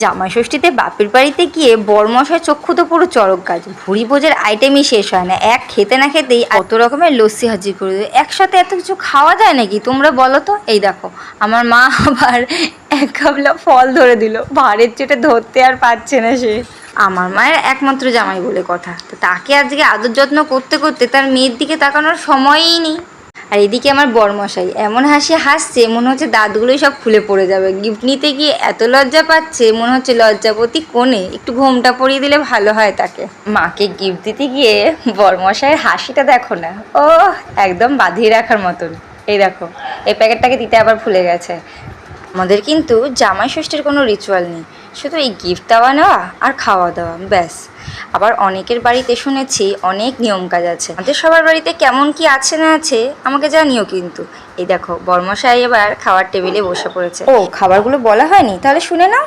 জামাই ষষ্ঠীতে বাপের বাড়িতে গিয়ে বরমশায় চক্ষু তো পুরো চরক গাছ। ভুড়ি ভোজের আইটেমই শেষ হয় না। এক খেতে না খেতেই কত রকমের লস্যি হাজির করে দেবে একসাথে এত কিছু খাওয়া যায় নাকি? তোমরা বলো তো। এই দেখো, আমার মা আবার এক কাবলা ফল ধরে দিল। ভারের চেটে ধরতে আর পারছে না সে। আমার মায়ের একমাত্র জামাই বলে কথা। তো তাকে আজকে আদর যত্ন করতে করতে তার মেয়ের দিকে তাকানোর সময়ই নেই। আর এদিকে আমার বরমশাই, এমন হাসি হাসছে মনে হচ্ছে দাঁতগুলোই সব খুলে পড়ে যাবে। গিফট নিতে গিয়ে এত লজ্জা পাচ্ছে, মনে হচ্ছে লজ্জাপতি কোণে, একটু ঘোমটা পরিয়ে দিলে ভালো হয় তাকে। মাকে গিফট দিতে গিয়ে বরমশাইয়ের হাসিটা দেখো না ও একদম বাঁধিয়ে রাখার মতন। এই দেখো, এই প্যাকেটটাকে দিতে আবার ভুলে গেছে। আমাদের কিন্তু জামাই ষষ্ঠীর কোনো রিচুয়াল নেই। শুধু এই গিফট দেওয়া নেওয়া আর খাওয়া দাওয়া, ব্যাস। আবার অনেকের বাড়িতে শুনেছি অনেক নিয়ম কাজ আছে। আমাদের সবার বাড়িতে কেমন কি আছে না আছে, আমাকে জানিও কিন্তু। এই দেখো, বর্মশাই এবার খাওয়ার টেবিলে বসে পড়েছে। ও, খাবারগুলো বলা হয়নি? তাহলে শুনে নাও।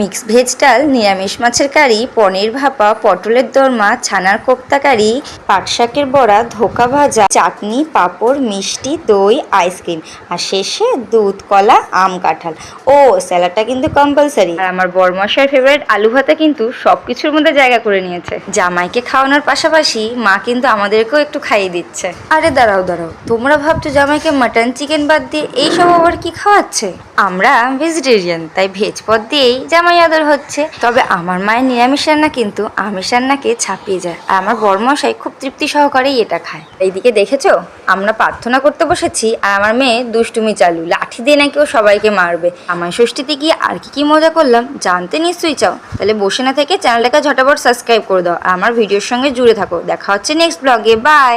মিক্স ভেজ ডাল নিরামিষ মাছের কারি পনির ভাপা পটলের দরমা ছানার কোপ্তা কারি পাট শাকের বড়া ধোকা ভাজা চাটনি পাঁপড় মিষ্টি দই আইসক্রিম। আর শেষে দুধ কলা আম কাঁঠাল। ও স্যালাডটা কিন্তু কম্পালসারি আর আমার বরমশার ফেভারিট আলু ভাতা কিন্তু সব কিছুর মধ্যে জায়গা করে নিয়েছে। জামাইকে খাওয়ানোর পাশাপাশি মা কিন্তু আমাদেরকেও একটু খাইয়ে দিচ্ছে। আরে দাঁড়াও দাঁড়াও। তোমরা ভাবছ জামাইকে মাটন চিকেন বাদ দিয়ে এইসব আবার কি খাওয়াচ্ছে? আমরা ভেজিটেরিয়ান তাই ভেজ পদ দিয়েই জামাই আদর হচ্ছে। তবে আমার মায়ের নিরামিষ রান্না কিন্তু আমিষ রান্নাকে ছাপিয়ে যায়। আর আমার বরমশাই খুব তৃপ্তি সহকারেই এটা খায়। এইদিকে দেখেছ? আমরা প্রার্থনা করতে বসেছি আর আমার মেয়ে দুষ্টুমি চালু। লাঠি দিয়ে নাকি ও সবাইকে মারবে। আমার ষষ্ঠীতে গিয়ে আর কি কি মজা করলাম, জানতে নিশ্চয়ই চাও। তাহলে বসে না থেকে চ্যানেলটাকে ঝটাপট সাবস্ক্রাইব করে দাও। আর আমার ভিডিওর সঙ্গে জুড়ে থাকো। দেখা হচ্ছে নেক্সট ব্লগে বাই